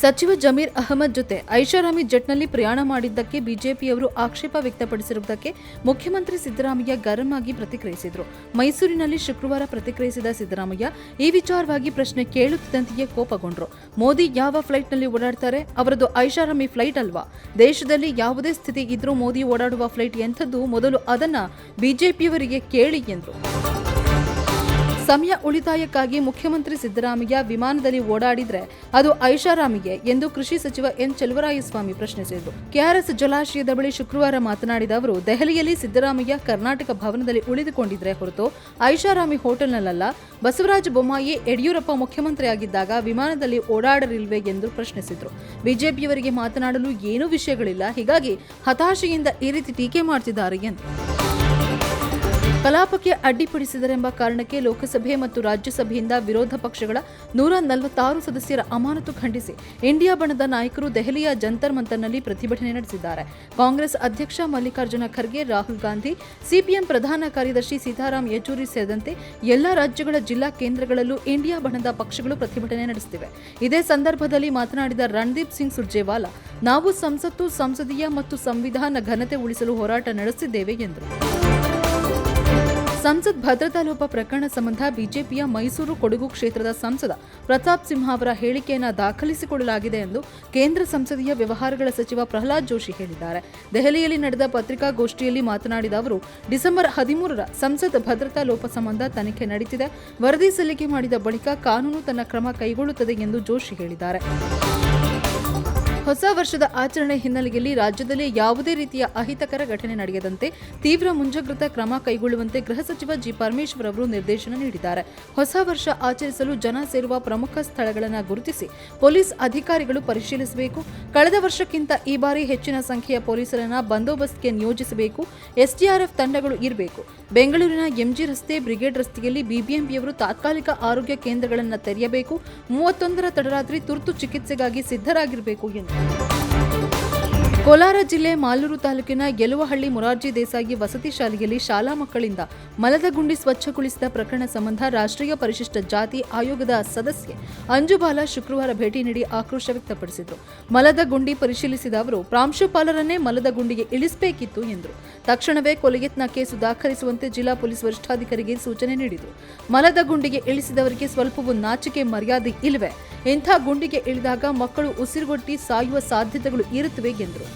ಸಚಿವ ಜಮೀರ್ ಅಹಮದ್ ಜೊತೆ ಐಷಾರಾಮಿ ಜೆಟ್ನಲ್ಲಿ ಪ್ರಯಾಣ ಮಾಡಿದ್ದಕ್ಕೆ ಬಿಜೆಪಿಯವರು ಆಕ್ಷೇಪ ವ್ಯಕ್ತಪಡಿಸಿರುವುದಕ್ಕೆ ಮುಖ್ಯಮಂತ್ರಿ ಸಿದ್ದರಾಮಯ್ಯ ಗರಂ ಆಗಿ ಪ್ರತಿಕ್ರಿಯಿಸಿದರು. ಮೈಸೂರಿನಲ್ಲಿ ಶುಕ್ರವಾರ ಪ್ರತಿಕ್ರಿಯಿಸಿದ ಸಿದ್ದರಾಮಯ್ಯ, ಈ ವಿಚಾರವಾಗಿ ಪ್ರಶ್ನೆ ಕೇಳುತ್ತಿದ್ದಂತೆಯೇ ಕೋಪಗೊಂಡರು. ಮೋದಿ ಯಾವ ಫ್ಲೈಟ್ನಲ್ಲಿ ಓಡಾಡ್ತಾರೆ? ಅವರದ್ದು ಐಷಾರಾಮಿ ಫ್ಲೈಟ್ ಅಲ್ವಾ? ದೇಶದಲ್ಲಿ ಯಾವುದೇ ಸ್ಥಿತಿ ಇದ್ರೂ ಮೋದಿ ಓಡಾಡುವ ಫ್ಲೈಟ್ ಎಂಥದ್ದು? ಮೊದಲು ಅದನ್ನ ಬಿಜೆಪಿಯವರಿಗೆ ಕೇಳಿ ಎಂದರು. ಸಮಯ ಉಳಿತಾಯಕ್ಕಾಗಿ ಮುಖ್ಯಮಂತ್ರಿ ಸಿದ್ದರಾಮಯ್ಯ ವಿಮಾನದಲ್ಲಿ ಓಡಾಡಿದ್ರೆ ಅದು ಐಷಾರಾಮಿಗೆ ಎಂದು ಕೃಷಿ ಸಚಿವ ಎನ್ ಚೆಲುವರಾಯಸ್ವಾಮಿ ಪ್ರಶ್ನಿಸಿದರು. ಕೆಆರ್ಎಸ್ ಜಲಾಶಯದ ಬಳಿ ಶುಕ್ರವಾರ ಮಾತನಾಡಿದ ಅವರು, ದೆಹಲಿಯಲ್ಲಿ ಸಿದ್ದರಾಮಯ್ಯ ಕರ್ನಾಟಕ ಭವನದಲ್ಲಿ ಉಳಿದುಕೊಂಡಿದ್ರೆ ಹೊರತು ಐಷಾರಾಮಿ ಹೋಟೆಲ್ನಲ್ಲ ಬಸವರಾಜ ಬೊಮ್ಮಾಯಿ ಯಡಿಯೂರಪ್ಪ ಮುಖ್ಯಮಂತ್ರಿಯಾಗಿದ್ದಾಗ ವಿಮಾನದಲ್ಲಿ ಓಡಾಡಲಿಲ್ವೇ ಎಂದು ಪ್ರಶ್ನಿಸಿದರು. ಬಿಜೆಪಿಯವರಿಗೆ ಮಾತನಾಡಲು ಏನೂ ವಿಷಯಗಳಿಲ್ಲ, ಹೀಗಾಗಿ ಹತಾಶೆಯಿಂದ ಈ ರೀತಿ ಟೀಕೆ ಮಾಡ್ತಿದ್ದಾರೆ ಎಂದು ಕಲಾಪಕ್ಕೆ ಅಡ್ಡಿಪಡಿಸಿದರೆಂಬ ಕಾರಣಕ್ಕೆ ಲೋಕಸಭೆ ಮತ್ತು ರಾಜ್ಯಸಭೆಯಿಂದ ವಿರೋಧ ಪಕ್ಷಗಳ ನೂರ ನಲವತ್ತಾರು ಸದಸ್ಯರ ಅಮಾನತು ಖಂಡಿಸಿ ಇಂಡಿಯಾ ಬಣದ ನಾಯಕರು ದೆಹಲಿಯ ಜಂತರ್ ಮಂತರ್ನಲ್ಲಿ ಪ್ರತಿಭಟನೆ ನಡೆಸಿದ್ದಾರೆ. ಕಾಂಗ್ರೆಸ್ ಅಧ್ಯಕ್ಷ ಮಲ್ಲಿಕಾರ್ಜುನ ಖರ್ಗೆ, ರಾಹುಲ್ ಗಾಂಧಿ, ಸಿಪಿಎಂ ಪ್ರಧಾನ ಕಾರ್ಯದರ್ಶಿ ಸೀತಾರಾಂ ಯೆಚೂರಿ ಸೇರಿದಂತೆ ಎಲ್ಲ ರಾಜ್ಯಗಳ ಜಿಲ್ಲಾ ಕೇಂದ್ರಗಳಲ್ಲೂ ಇಂಡಿಯಾ ಬಣದ ಪಕ್ಷಗಳು ಪ್ರತಿಭಟನೆ ನಡೆಸುತ್ತಿವೆ. ಇದೇ ಸಂದರ್ಭದಲ್ಲಿ ಮಾತನಾಡಿದ ರಣದೀಪ್ ಸಿಂಗ್ ಸುರ್ಜೇವಾಲಾ, ನಾವು ಸಂಸತ್ತು, ಸಂಸದೀಯ ಮತ್ತು ಸಂವಿಧಾನ ಘನತೆ ಉಳಿಸಲು ಹೋರಾಟ ನಡೆಸಿದ್ದೇವೆ ಎಂದರು. ಸಂಸತ್ ಭದ್ರತಾ ಲೋಪ ಪ್ರಕರಣ ಸಂಬಂಧ ಬಿಜೆಪಿಯ ಮೈಸೂರು ಕೊಡಗು ಕ್ಷೇತ್ರದ ಸಂಸದ ಪ್ರತಾಪ್ ಸಿಂಹ ಅವರ ಹೇಳಿಕೆಯನ್ನು ದಾಖಲಿಸಿಕೊಳ್ಳಲಾಗಿದೆ ಎಂದು ಕೇಂದ್ರ ಸಂಸದೀಯ ವ್ಯವಹಾರಗಳ ಸಚಿವ ಪ್ರಹ್ಲಾದ್ ಜೋಶಿ ಹೇಳಿದ್ದಾರೆ. ದೆಹಲಿಯಲ್ಲಿ ನಡೆದ ಪತ್ರಿಕಾಗೋಷ್ಠಿಯಲ್ಲಿ ಮಾತನಾಡಿದ ಅವರು, ಡಿಸೆಂಬರ್ ಹದಿಮೂರರ ಸಂಸತ್ ಭದ್ರತಾ ಲೋಪ ಸಂಬಂಧ ತನಿಖೆ ನಡೆದಿದೆ ವರದಿ ಸಲ್ಲಿಕೆ ಮಾಡಿದ ಬಳಿಕ ಕಾನೂನು ತನ್ನ ಕ್ರಮ ಕೈಗೊಳ್ಳುತ್ತದೆ ಎಂದು ಜೋಶಿ ಹೇಳಿದ್ದಾರೆ. ಹೊಸ ವರ್ಷದ ಆಚರಣೆ ಹಿನ್ನೆಲೆಯಲ್ಲಿ ರಾಜ್ಯದಲ್ಲಿ ಯಾವುದೇ ರೀತಿಯ ಅಹಿತಕರ ಘಟನೆ ನಡೆಯದಂತೆ ತೀವ್ರ ಮುಂಜಾಗ್ರತಾ ಕ್ರಮ ಕೈಗೊಳ್ಳುವಂತೆ ಗೃಹ ಸಚಿವ ಜಿ ಪರಮೇಶ್ವರ್ ಅವರು ನಿರ್ದೇಶನ ನೀಡಿದ್ದಾರೆ. ಹೊಸ ವರ್ಷ ಆಚರಿಸಲು ಜನ ಸೇರುವ ಪ್ರಮುಖ ಸ್ಥಳಗಳನ್ನು ಗುರುತಿಸಿ ಪೊಲೀಸ್ ಅಧಿಕಾರಿಗಳು ಪರಿಶೀಲಿಸಬೇಕು. ಕಳೆದ ವರ್ಷಕ್ಕಿಂತ ಈ ಬಾರಿ ಹೆಚ್ಚಿನ ಸಂಖ್ಯೆಯ ಪೊಲೀಸರನ್ನ ಬಂದೋಬಸ್ತ್ಗೆ ನಿಯೋಜಿಸಬೇಕು. ಎಸ್ಡಿಆರ್ಎಫ್ ತಂಡಗಳು ಇರಬೇಕು. ಬೆಂಗಳೂರಿನ ಎಂಜಿ ರಸ್ತೆ ಬ್ರಿಗೇಡ್ ರಸ್ತೆಯಲ್ಲಿ ಬಿಬಿಎಂಪಿಯವರು ತಾತ್ಕಾಲಿಕ ಆರೋಗ್ಯ ಕೇಂದ್ರಗಳನ್ನು ತೆರೆಯಬೇಕು. ಮೂವತ್ತೊಂದರ ತಡರಾತ್ರಿ ತುರ್ತು ಚಿಕಿತ್ಸೆಗಾಗಿ ಸಿದ್ಧರಾಗಿರಬೇಕು ಎಂದು ಕೋಲಾರ ಜಿಲ್ಲೆ ಮಾಲೂರು ತಾಲೂಕಿನ ಗೆಲುವಹಳ್ಳಿ ಮುರಾರ್ಜಿ ದೇಸಾಯಿ ವಸತಿ ಶಾಲೆಯಲ್ಲಿ ಶಾಲಾ ಮಕ್ಕಳಿಂದ ಮಲದ ಗುಂಡಿ ಸ್ವಚ್ಛಗೊಳಿಸಿದ ಪ್ರಕರಣ ಸಂಬಂಧ ರಾಷ್ಟ್ರೀಯ ಪರಿಶಿಷ್ಟ ಜಾತಿ ಆಯೋಗದ ಸದಸ್ಯೆ ಅಂಜುಬಾಲ ಶುಕ್ರವಾರ ಭೇಟಿ ನೀಡಿ ಆಕ್ರೋಶ ವ್ಯಕ್ತಪಡಿಸಿದರು. ಮಲದ ಗುಂಡಿ ಪರಿಶೀಲಿಸಿದ ಅವರು, ಪ್ರಾಂಶುಪಾಲರನ್ನೇ ಮಲದ ಗುಂಡಿಗೆ ಇಳಿಸಬೇಕಿತ್ತು ಎಂದರು. ತಕ್ಷಣವೇ ಕೊಲೆಯತ್ನ ಕೇಸು ದಾಖಲಿಸುವಂತೆ ಜಿಲ್ಲಾ ಪೊಲೀಸ್ ವರಿಷ್ಠಾಧಿಕಾರಿಗೆ ಸೂಚನೆ ನೀಡಿದರು. ಮಲದ ಗುಂಡಿಗೆ ಇಳಿಸಿದವರಿಗೆ ಸ್ವಲ್ಪವೂ ನಾಚಿಕೆ ಮರ್ಯಾದೆ ಇಲ್ಲವೇ? ಇಂಥ ಗುಂಡಿಗೆ ಇಳಿದಾಗ ಮಕ್ಕಳು ಉಸಿರುಗೊಟ್ಟಿ ಸಾಯುವ ಸಾಧ್ಯತೆಗಳು ಇರುತ್ತವೆ ಎಂದರು.